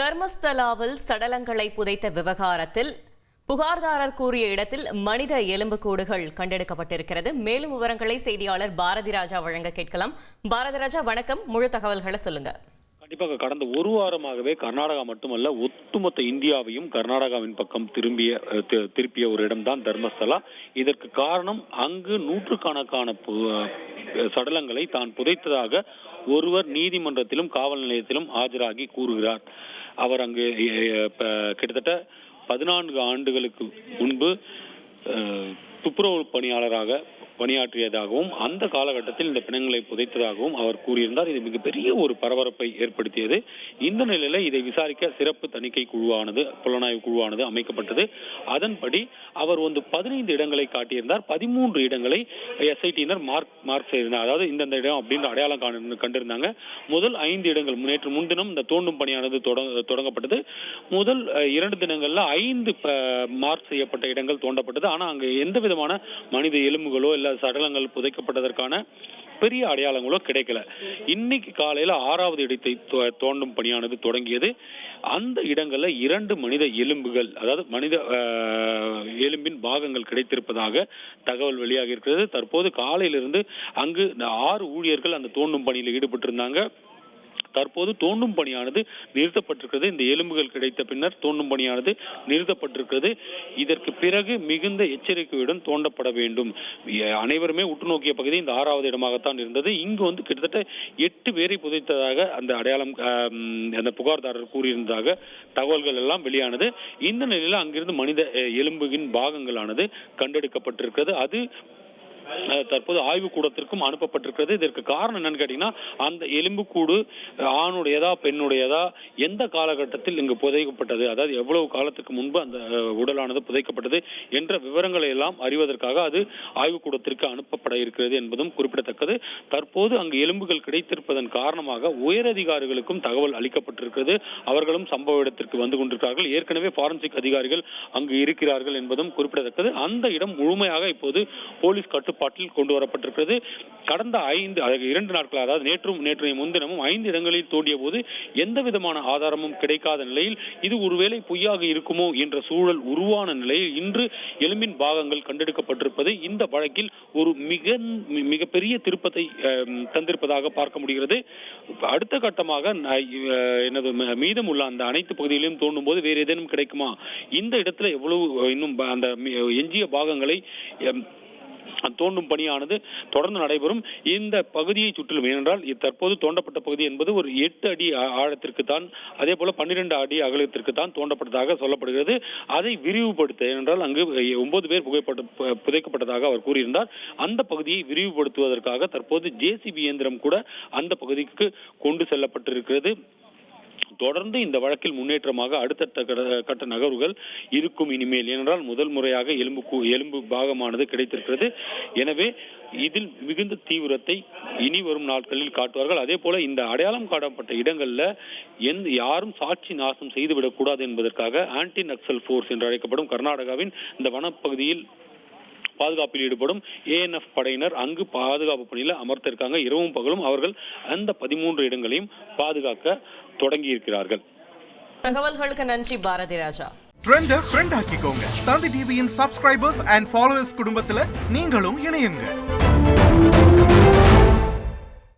தர்மஸ்தலாவில் சடலங்களை புதைத்த விவகாரத்தில் புகார்தாரர் கூறிய இடத்தில் மனித எலும்புக்கூடுகள் கண்டெடுக்கப்பட்டிருக்கிறது. மேலும் விவரங்களை செய்தியாளர் பாரதி ராஜா வழங்க கேட்கலாம். பாரதி ராஜா வணக்கம். முழு தகவல்களை சொல்லுங்க. கண்டிப்பாக கடந்த ஒரு வாரமாகவே கர்நாடகா மட்டுமல்ல ஒட்டுமொத்த இந்தியாவையும் கர்நாடகாவின் பக்கம் திரும்பிய திருப்பிய ஒரு இடம்தான் தர்மஸ்தலா. இதற்கு காரணம் அங்கு நூற்றுக்கணக்கான பு- சடலங்களை தான் புதைத்ததாக ஒருவர் நீதிமன்றத்திலும் காவல் நிலையத்திலும் ஆஜராகி கூறுகிறார். அவர் அங்கு கிட்டத்தட்ட பதினான்கு ஆண்டுகளுக்கு முன்பு துப்புரவு பணியாளராக பணியாற்றியதாகவும் அந்த காலகட்டத்தில் இந்த பிணங்களை புதைத்ததாகவும் அவர் கூறியிருந்தார். இது மிகப்பெரிய ஒரு பரபரப்பை ஏற்படுத்தியது. இந்த நிலையில இதை விசாரிக்க சிறப்பு தணிக்கை குழுவானது புலனாய்வு குழுவானது அமைக்கப்பட்டது. அதன்படி அவர் வந்து பதினைந்து இடங்களை காட்டியிருந்தார். பதிமூன்று இடங்களை எஸ்ஐடியினர் மார்க் மார்க் செய்திருந்தார். அதாவது இந்தந்த இடம் அப்படின்னு அடையாளம் காண- கண்டிருந்தாங்க. முதல் ஐந்து இடங்கள் நேற்று முன்தினம் இந்த தோண்டும் பணியானது தொடங்க- தொடங்கப்பட்டது. முதல் இரண்டு தினங்கள்ல ஐந்து ப- மார்க் செய்யப்பட்ட இடங்கள் தோண்டப்பட்டது. ஆனா அங்க எந்த விதமான மனித எலும்புகளோ இல்லை சடலங்கள் புதைக்கப்பட்டதற்கான பெரிய அடையாளங்களோ கிடைக்கல. இன்னைக்கு காலையில ஆறாவது இடத்தை தோ- தோண்டும் பணியானது தொடங்கியது. அந்த இடங்கள்ல இரண்டு மனித எலும்புகள் அதாவது மனித எலும்பின் பாகங்கள் கிடைத்திருப்பதாக தகவல் வெளியாகி இருக்கிறது. தற்போது காலையிலிருந்து அங்கு ஆறு ஊழியர்கள் அந்த தோண்டும் பணியில் ஈடுபட்டிருந்தாங்க. தற்போது தோண்டும் பணியானது நிறுத்தப்பட்டிருக்கிறது. இந்த எலும்புகள் கிடைத்த பின்னர் தோண்டும் பணியானது நிறுத்தப்பட்டிருக்கிறது. இதற்கு பிறகு மிகுந்த எச்சரிக்கையுடன் தோண்டப்பட வேண்டும். அனைவருமே உற்று நோக்கிய பகுதி இந்த ஆறாவது இடமாகத்தான் இருந்தது. இங்கு வந்து கிட்டத்தட்ட எட்டு பேரை புதைத்ததாக அந்த அடையாளம் அந்த புகார்தாரர் கூறியிருந்ததாக தகவல்கள் எல்லாம் வெளியானது. இந்த நிலையில் அங்கிருந்து மனித எலும்புகின் பாகங்களானது கண்டெடுக்கப்பட்டிருக்கிறது. அது தற்போது ஆய்வு கூடத்திற்கும் அனுப்பப்பட்டிருக்கிறது. இதற்கு காரணம் என்னன்னு கேட்டீங்கன்னா அந்த எலும்புக்கூடு ஆணுடையதா பெண்ணுடையதா எந்த காலகட்டத்தில் இங்கு புதைக்கப்பட்டது? அதாவது எவ்வளவு காலத்துக்கு முன்பு அந்த உடலானது புதைக்கப்பட்டது என்ற விவரங்களை எல்லாம் அறிவதற்காக அது ஆய்வு கூடத்திற்கு அனுப்பப்பட இருக்கிறது என்பதும் குறிப்பிடத்தக்கது. தற்போது அங்கு எலும்புகள் கிடைத்திருப்பதன் காரணமாக உயரதிகாரிகளுக்கும் தகவல் அளிக்கப்பட்டிருக்கிறது. அவர்களும் சம்பவ இடத்திற்கு வந்து கொண்டிருக்கிறார்கள். ஏற்கனவே ஃபாரன்சிக் அதிகாரிகள் அங்கு இருக்கிறார்கள் என்பதும் குறிப்பிடத்தக்கது. அந்த இடம் முழுமையாக இப்போது போலீஸ் கட்டு கட்டுப்பாட்டில் கொண்டு வரப்பட்டிருக்கிறது. கடந்த ஐந்து இரண்டு நாட்கள் அதாவது நேற்றும் நேற்றைய முன்தினமும் ஐந்து இடங்களில் தோண்டிய போது எந்த விதமான ஆதாரமும் கிடைக்காத நிலையில் இது ஒருவேளை பொய்யாக இருக்குமோ என்ற சூழல் உருவான நிலையில் இன்று எலும்பின் பாகங்கள் கண்டெடுக்கப்பட்டிருப்பது இந்த வழக்கில் ஒரு மிக மிகப்பெரிய திருப்பத்தை தந்திருப்பதாக பார்க்க முடிகிறது. அடுத்த கட்டமாக எனது மீதம் மீதமுள்ள அந்த அனைத்து பகுதிகளையும் தோண்டும் போது வேறு ஏதேனும் கிடைக்குமா? இந்த இடத்துல எவ்வளவு இன்னும் அந்த எஞ்சிய பாகங்களை தோண்டும் பணியானது தொடர்ந்து நடைபெறும். இந்த பகுதியை சுற்றிலும் ஏனென்றால் தற்போது தோண்டப்பட்ட பகுதி என்பது ஒரு எட்டு அடி ஆழத்திற்கு தான் அதே போல பன்னிரண்டு அடி அகலத்திற்கு தான் தோண்டப்பட்டதாக சொல்லப்படுகிறது. அதை விரிவுபடுத்த ஏனென்றால் அங்கு ஒன்பது பேர் புகைப்பட்ட பு- புதைக்கப்பட்டதாக அவர் கூறியிருந்தார். அந்த பகுதியை விரிவுபடுத்துவதற்காக தற்போது ஜேசிபி இயந்திரம் கூட அந்த பகுதிக்கு கொண்டு செல்லப்பட்டிருக்கிறது. தொடர்ந்து இந்த வழக்கில் முன்னேற்றமாக அடுத்தடுத்த கட- கட்ட நகர்வுகள் இருக்கும் இனிமேல். ஏனென்றால் முதல் முறையாக எலும்பு எலும்பு பாகமானது கிடைத்திருக்கிறது. எனவே இதில் மிகுந்த தீவிரத்தை இனி வரும் நாட்களில் காட்டுவார்கள். அதே போல இந்த அடையாளம் காட்டப்பட்ட இடங்களில் எந்த யாரும் சாட்சி நாசம் செய்துவிடக்கூடாது என்பதற்காக ஆன்டி நக்சல் ஃபோர்ஸ் என்று அழைக்கப்படும் கர்நாடகாவின் இந்த வனப்பகுதியில் பாதுகாப்பில் ஈடுபடும் ஏஎன்எஃப் படையினர் அங்கு பாதுகாப்பு பணியில அமர்த்திருக்காங்க இரவும் பகலும் அவர்கள் அந்த பதிமூன்று இடங்களையும் பாதுகாக்க தொடங்கி இருக்கிறார்கள் தகவல்களுக்கு நன்றி பாரதி ராஜா. ட்ரெண்ட ஃப்ரெண்ட் ஆக்கிக்கோங்க. தந்தி டிவியின் சப்ஸ்கிரைபர்ஸ் அண்ட் ஃபாலோவர்ஸ் குடும்பத்துல நீங்களும் இணையுங்க.